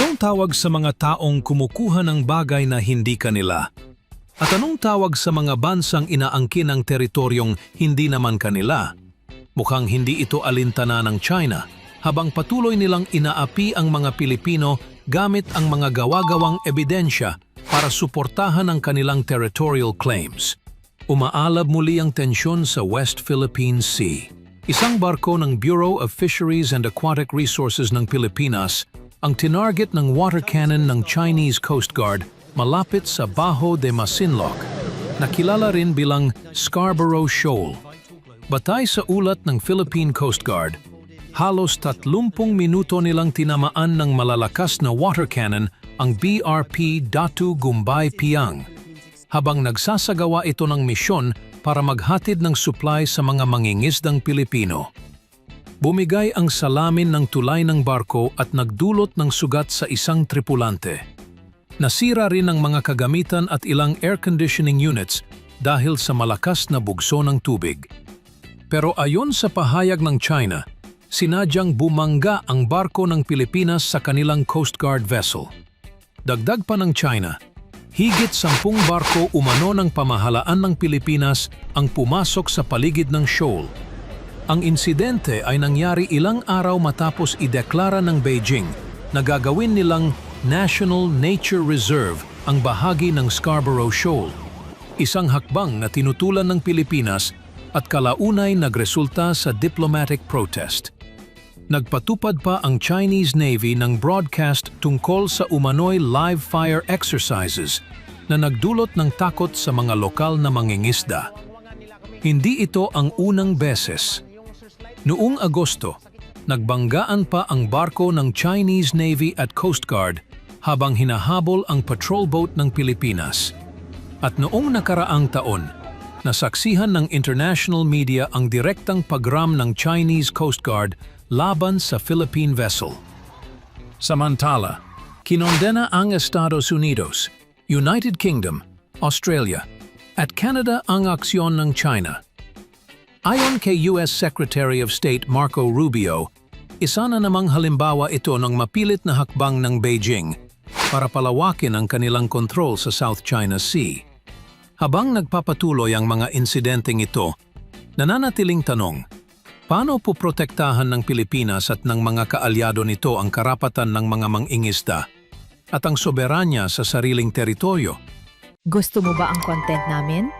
Anong tawag sa mga taong kumukuha ng bagay na hindi kanila? At anong tawag sa mga bansang inaangkin ng teritoryong hindi naman kanila? Mukhang hindi ito alintana ng China habang patuloy nilang inaapi ang mga Pilipino gamit ang mga gawa-gawang ebidensya para suportahan ang kanilang territorial claims. Umaalab muli ang tensyon sa West Philippine Sea. Isang barko ng Bureau of Fisheries and Aquatic Resources ng Pilipinas ang tinarget ng water cannon ng Chinese Coast Guard malapit sa Bajo de Masinloc, na kilala rin bilang Scarborough Shoal. Batay sa ulat ng Philippine Coast Guard, halos 30 minuto nilang tinamaan ng malalakas na water cannon ang BRP Datu Gumbay Piang, habang nagsasagawa ito ng misyon para maghatid ng supply sa mga mangingisdang Pilipino. Bumigay ang salamin ng tulay ng barko at nagdulot ng sugat sa isang tripulante. Nasira rin ang mga kagamitan at ilang air conditioning units dahil sa malakas na bugso ng tubig. Pero ayon sa pahayag ng China, sinadyang bumangga ang barko ng Pilipinas sa kanilang Coast Guard vessel. Dagdag pa ng China, higit sampung barko umano ng pamahalaan ng Pilipinas ang pumasok sa paligid ng shoal. Ang insidente ay nangyari ilang araw matapos ideklara ng Beijing na gagawin nilang National Nature Reserve ang bahagi ng Scarborough Shoal. Isang hakbang na tinutulan ng Pilipinas at kalaunay nagresulta sa diplomatic protest. Nagpatupad pa ang Chinese Navy ng broadcast tungkol sa umano'y live fire exercises na nagdulot ng takot sa mga lokal na mangingisda. Hindi ito ang unang beses. Noong Agosto, nagbanggaan pa ang barko ng Chinese Navy at Coast Guard habang hinahabol ang patrol boat ng Pilipinas. At noong nakaraang taon, nasaksihan ng international media ang direktang pagram ng Chinese Coast Guard laban sa Philippine vessel. Samantala, kinondena ang Estados Unidos, United Kingdom, Australia, at Canada ang aksyon ng China. Ayon kay US Secretary of State Marco Rubio, isa na namang halimbawa ito ng mapilit na hakbang ng Beijing para palawakin ang kanilang kontrol sa South China Sea. Habang nagpapatuloy ang mga insidenteng ito, nananatiling tanong, paano poprotektahan ng Pilipinas at ng mga kaalyado nito ang karapatan ng mga mangingisda at ang soberanya sa sariling teritoryo? Gusto mo ba ang content namin?